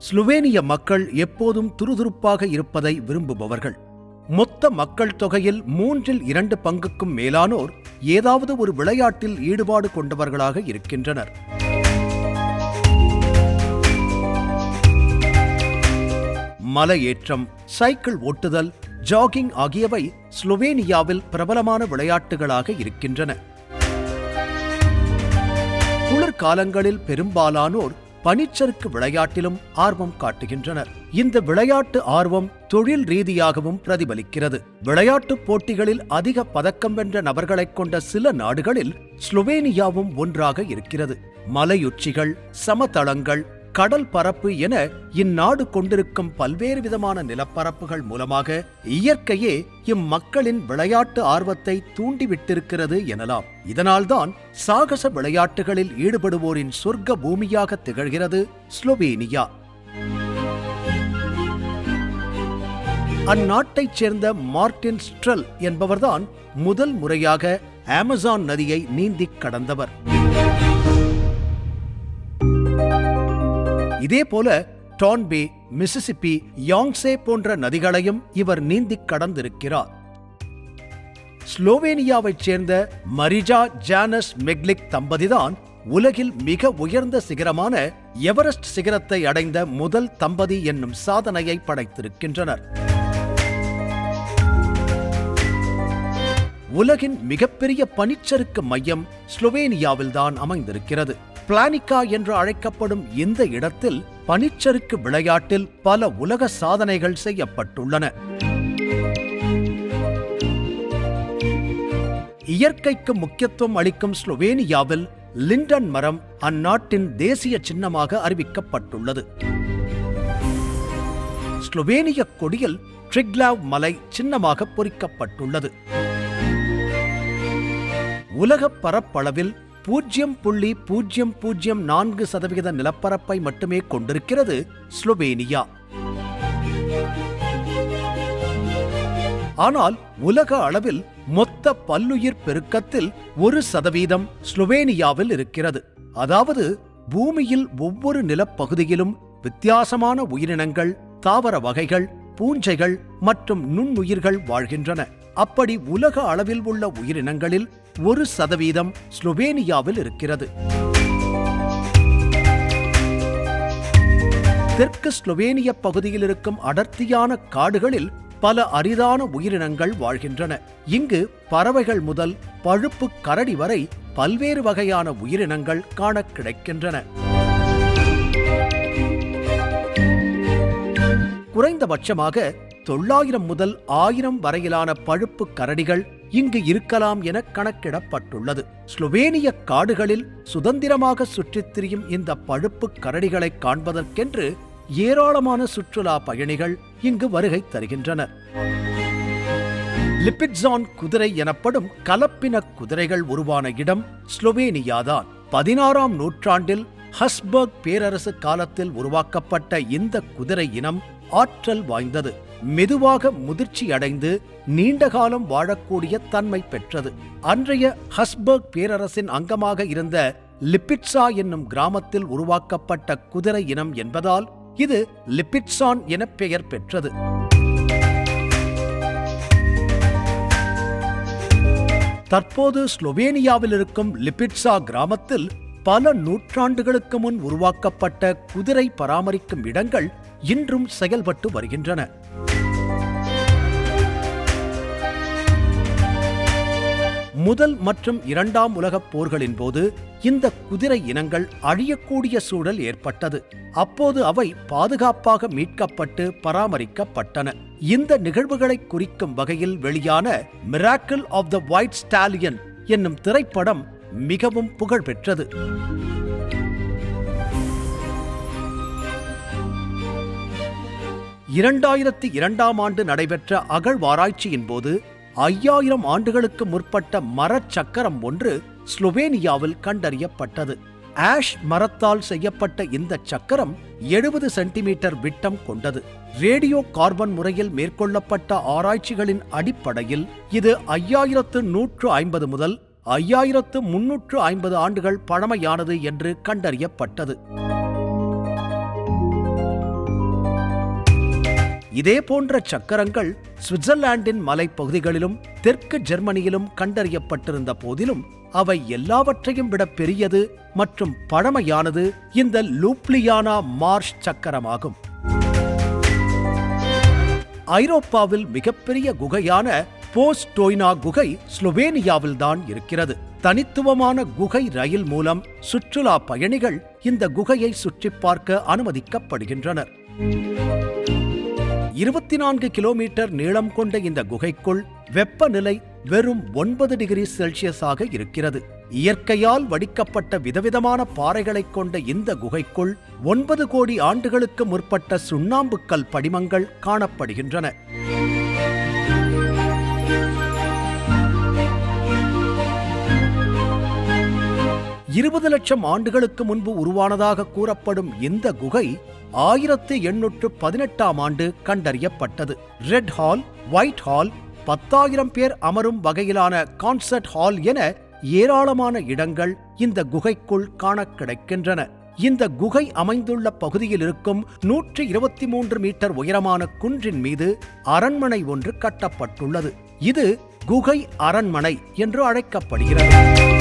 ஸ்லுவேனிய மக்கள் எப்போதும் துருதுருப்பாக இருப்பதை விரும்புபவர்கள். மொத்த மக்கள் தொகையில் மூன்றில் இரண்டு பங்குக்கும் மேலானோர் ஏதாவது ஒரு விளையாட்டில் ஈடுபாடு கொண்டவர்களாக இருக்கின்றனர். மலையேற்றம் சைக்கிள் ஓட்டுதல் ஜாகிங் ஆகியவை ஸ்லோவேனியாவில் பிரபலமான விளையாட்டுகளாக இருக்கின்றன. குளிர்காலங்களில் பெரும்பாலானோர் பனிச்சறுக்கு விளையாட்டிலும் ஆர்வம் காட்டுகின்றனர். இந்த விளையாட்டு ஆர்வம் தொழில் ரீதியாகவும் பிரதிபலிக்கிறது. விளையாட்டுப் போட்டிகளில் அதிக பதக்கம் வென்ற நபர்களைக் கொண்ட சில நாடுகளில் ஸ்லோவேனியாவும் ஒன்றாக இருக்கிறது. மலையுச்சிகள் சமதளங்கள் கடல் பரப்பு என இந்நாடு கொண்டிருக்கும் பல்வேறு விதமான நிலப்பரப்புகள் மூலமாக இயற்கையே இம்மக்களின் விளையாட்டு ஆர்வத்தை தூண்டிவிட்டிருக்கிறது எனலாம். இதனால்தான் சாகச விளையாட்டுகளில் ஈடுபடுவோரின் சொர்க்க பூமியாக திகழ்கிறது ஸ்லோவேனியா. அந்நாட்டைச் சேர்ந்த மார்டின் ஸ்ட்ரெல் என்பவர்தான் முதல் முறையாக அமேசான் நதியை நீந்திக் கடந்தவர். இதேபோல டான்பே மிசிசிப்பி யாங்ஸே போன்ற நதிகளையும் இவர் நீந்திக் கடந்திருக்கிறார். ஸ்லோவேனியாவைச் சேர்ந்த மரிஜா ஜானஸ் மெக்லிக் தம்பதிதான் உலகில் மிக உயர்ந்த சிகரமான எவரெஸ்ட் சிகரத்தை அடைந்த முதல் தம்பதி என்னும் சாதனையை படைத்திருக்கின்றனர். உலகின் மிகப்பெரிய பனிச்சறுக்கு மையம் ஸ்லோவேனியாவில்தான் அமைந்திருக்கிறது. பிளானிகா என்று அழைக்கப்படும் இந்த இடத்தில் பனிச்சறுக்கு விளையாட்டில் பல உலக சாதனைகள் செய்யப்பட்டுள்ளன. இயற்கைக்கு முக்கியத்துவம் அளிக்கும் ஸ்லோவேனியாவில் லிண்டன் மரம் அந்நாட்டின் தேசிய சின்னமாக அறிவிக்கப்பட்டுள்ளது. ஸ்லோவேனிய கொடியில் ட்ரிக்லாவ் மலை சின்னமாக பொறிக்கப்பட்டுள்ளது. உலக பரப்பளவில் பூஜ்ஜியம் புள்ளி பூஜ்ஜியம் பூஜ்ஜியம் நான்கு சதவிகித நிலப்பரப்பை மட்டுமே கொண்டிருக்கிறது ஸ்லோவேனியா. ஆனால் உலக அளவில் மொத்த பல்லுயிர் பெருக்கத்தில் ஒரு சதவீதம் ஸ்லோவேனியாவில் இருக்கிறது. அதாவது பூமியில் ஒவ்வொரு நிலப்பகுதியிலும் வித்தியாசமான உயிரினங்கள் தாவர வகைகள் பூஞ்சைகள் மற்றும் நுண்ணுயிர்கள் வாழ்கின்றன. அப்படி உலக அளவில் உள்ள உயிரினங்களில் ஒரு சதவீதம் ஸ்லோவேனியாவில் இருக்கிறது. தெற்கு ஸ்லோவேனிய பகுதியில் இருக்கும் அடர்த்தியான காடுகளில் பல அரிதான உயிரினங்கள் வாழ்கின்றன. இங்கு பறவைகள் முதல் பழுப்பு கரடி வரை பல்வேறு வகையான உயிரினங்கள் காண கிடைக்கின்றன. குறைந்தபட்சமாக தொள்ளாயிரம் முதல் ஆயிரம் வரையிலான பழுப்பு கரடிகள் இங்கு இருக்கலாம் என கணக்கிடப்பட்டுள்ளது. ஸ்லோவேனிய காடுகளில் சுதந்திரமாக சுற்றித் திரியும் இந்த பழுப்பு கரடிகளை காண்பதற்கென்று ஏராளமான சுற்றுலா பயணிகள் இங்கு வருகை தருகின்றனர் லிபிட்சான் குதிரை எனப்படும் கலப்பின குதிரைகள் உருவான இடம் ஸ்லோவேனியாதான். பதினாறாம் நூற்றாண்டில் ஹஸ்பர்க் பேரரசு காலத்தில் உருவாக்கப்பட்ட இந்த குதிரை இனம் ஆற்றல் வாய்ந்தது. மெதுவாக முதிர்ச்சி அடைந்து நீண்ட காலம் வாழக்கூடிய தன்மை பெற்றது. அன்றைய ஹஸ்பர்க் பேரரசின் அங்கமாக இருந்த லிபிட்சா என்னும் கிராமத்தில் உருவாக்கப்பட்ட குதிரை இனம் என்பதால் இது லிபிட்சான் என பெயர் பெற்றது. தற்போது ஸ்லோவேனியாவில் இருக்கும் லிபிட்சா கிராமத்தில் பல நூற்றாண்டுகளுக்கு முன் உருவாக்கப்பட்ட குதிரை பராமரிக்கும் இடங்கள் இன்றும் செயல்பட்டு வருகின்றன. முதல் மற்றும் இரண்டாம் உலகப் போர்களின் போது இந்த குதிரை இனங்கள் அழியக்கூடிய சூழல் ஏற்பட்டது. அப்போது அவை பாதுகாப்பாக மீட்கப்பட்டு பராமரிக்கப்பட்டன. இந்த நிகழ்வுகளை குறிக்கும் வகையில் வெளியான Miracle of the White Stallion என்னும் திரைப்படம் மிகவும் புகழ்பெற்றது. இரண்டாயிரத்தி இரண்டாம் ஆண்டு நடைபெற்ற அகழ்வாராய்ச்சியின் போது ஐயாயிரம் ஆண்டுகளுக்கு முற்பட்ட மரச் சக்கரம் ஒன்று ஸ்லோவேனியாவில் கண்டறியப்பட்டது. ஆஷ் மரத்தால் செய்யப்பட்ட இந்த சக்கரம் எழுபது சென்டிமீட்டர் விட்டம் கொண்டது. ரேடியோ கார்பன் முறையில் மேற்கொள்ளப்பட்ட ஆராய்ச்சிகளின் அடிப்படையில் இது ஐயாயிரத்து நூற்று ஐம்பது முதல் ஐயாயிரத்து முன்னூற்று ஐம்பது ஆண்டுகள் பழமையானது என்று கண்டறியப்பட்டது. இதே போன்ற சக்கரங்கள் சுவிட்சர்லாந்தின் மலைப்பகுதிகளிலும் தெற்கு ஜெர்மனியிலும் கண்டறியப்பட்டிருந்த போதிலும் அவை எல்லாவற்றையும் விட பெரியது மற்றும் பழமையானது இந்த லூப்லியானா மார்ஷ் சக்கரமாகும். ஐரோப்பாவில் மிகப்பெரிய குகையான போஸ்டோய்னா குகை ஸ்லோவேனியாவில் தான் இருக்கிறது. தனித்துவமான குகை ரயில் மூலம் சுற்றுலா பயணிகள் இந்த குகையை சுற்றி பார்க்க அனுமதிக்கப்படுகின்றனர். இருபத்தி நான்கு கிலோமீட்டர் நீளம் கொண்ட இந்த குகைக்குள் வெப்பநிலை வெறும் ஒன்பது டிகிரி செல்சியஸாக இருக்கிறது. இயற்கையால் வடிக்கப்பட்ட விதவிதமான பாறைகளைக் கொண்ட இந்த குகைக்குள் ஒன்பது கோடி ஆண்டுகளுக்கு முற்பட்ட சுண்ணாம்புக்கல் படிமங்கள் காணப்படுகின்றன. இருபது லட்சம் ஆண்டுகளுக்கு முன்பு உருவானதாக கூறப்படும் இந்த குகை ஆயிரத்து எண்ணூற்று பதினெட்டாம் ஆண்டு கண்டறியப்பட்டது. ரெட் ஹால் ஒயிட் ஹால் பத்தாயிரம் பேர் அமரும் வகையிலான கான்சர்ட் ஹால் என ஏராளமான இடங்கள் இந்த குகைக்குள் காண கிடைக்கின்றன. இந்த குகை அமைந்துள்ள பகுதியில் இருக்கும் நூற்றி இருபத்தி மூன்று மீட்டர் உயரமான குன்றின் மீது அரண்மனை ஒன்று கட்டப்பட்டுள்ளது. இது குகை அரண்மனை என்று அழைக்கப்படுகிறது.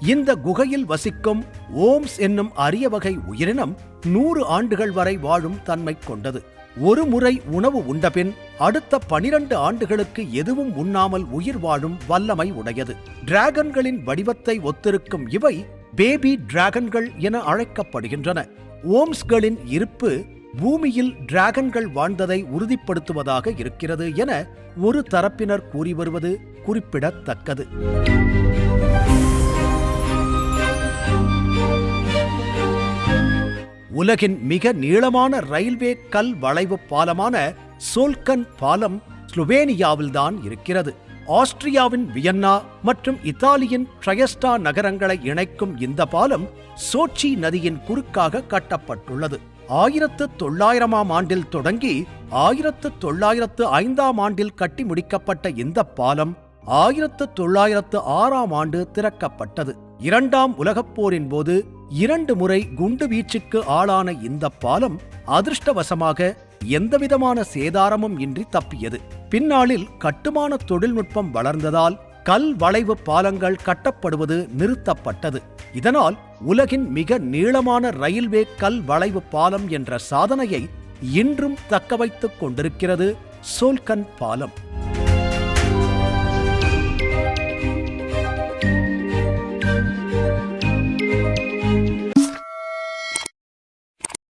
இந்த குகையில் வசிக்கும் ஓம்ஸ் என்னும் அரிய வகை உயிரினம் நூறு ஆண்டுகள் வரை வாழும் தன்மை கொண்டது. ஒரு முறை உணவு உண்டபின் அடுத்த பனிரண்டு ஆண்டுகளுக்கு எதுவும் உண்ணாமல் உயிர் வாழும் வல்லமை உடையது. டிராகன்களின் வடிவத்தை ஒத்திருக்கும் இவை பேபி டிராகன்கள் என அழைக்கப்படுகின்றன. ஓம்ஸ்களின் இருப்பு பூமியில் டிராகன்கள் வாழ்ந்ததை உறுதிப்படுத்துவதாக இருக்கிறது என ஒரு தரப்பினர் கூறி வருவது குறிப்பிடத்தக்கது. உலகின் மிக நீளமான ரயில்வே கல் வளைவு பாலமான சோல்கன் பாலம் ஸ்லோவேனியாவில்தான் இருக்கிறது. ஆஸ்திரியாவின் வியன்னா மற்றும் இத்தாலியின் ட்ரயஸ்டா நகரங்களை இணைக்கும் இந்த பாலம் சோச்சி நதியின் குறுக்காக கட்டப்பட்டுள்ளது. ஆயிரத்து தொள்ளாயிரமாம் ஆண்டில் தொடங்கி ஆயிரத்து தொள்ளாயிரத்து ஐந்தாம் ஆண்டில் கட்டி முடிக்கப்பட்ட இந்த பாலம் ஆயிரத்து தொள்ளாயிரத்து ஆறாம் ஆண்டு திறக்கப்பட்டது. இரண்டாம் உலகப் போரின் போது இரண்டு முறை குண்டு வீச்சுக்கு ஆளான இந்த பாலம் அதிர்ஷ்டவசமாக எந்தவிதமான சேதாரமும் இன்றி தப்பியது. பின்னாளில் கட்டுமான தொழில்நுட்பம் வளர்ந்ததால் கல் வளைவு பாலங்கள் கட்டப்படுவது நிறுத்தப்பட்டது. இதனால் உலகின் மிக நீளமான ரயில்வே கல் வளைவு பாலம் என்ற சாதனையை இன்றும் தக்கவைத்துக் கொண்டிருக்கிறது சோல்கன் பாலம்.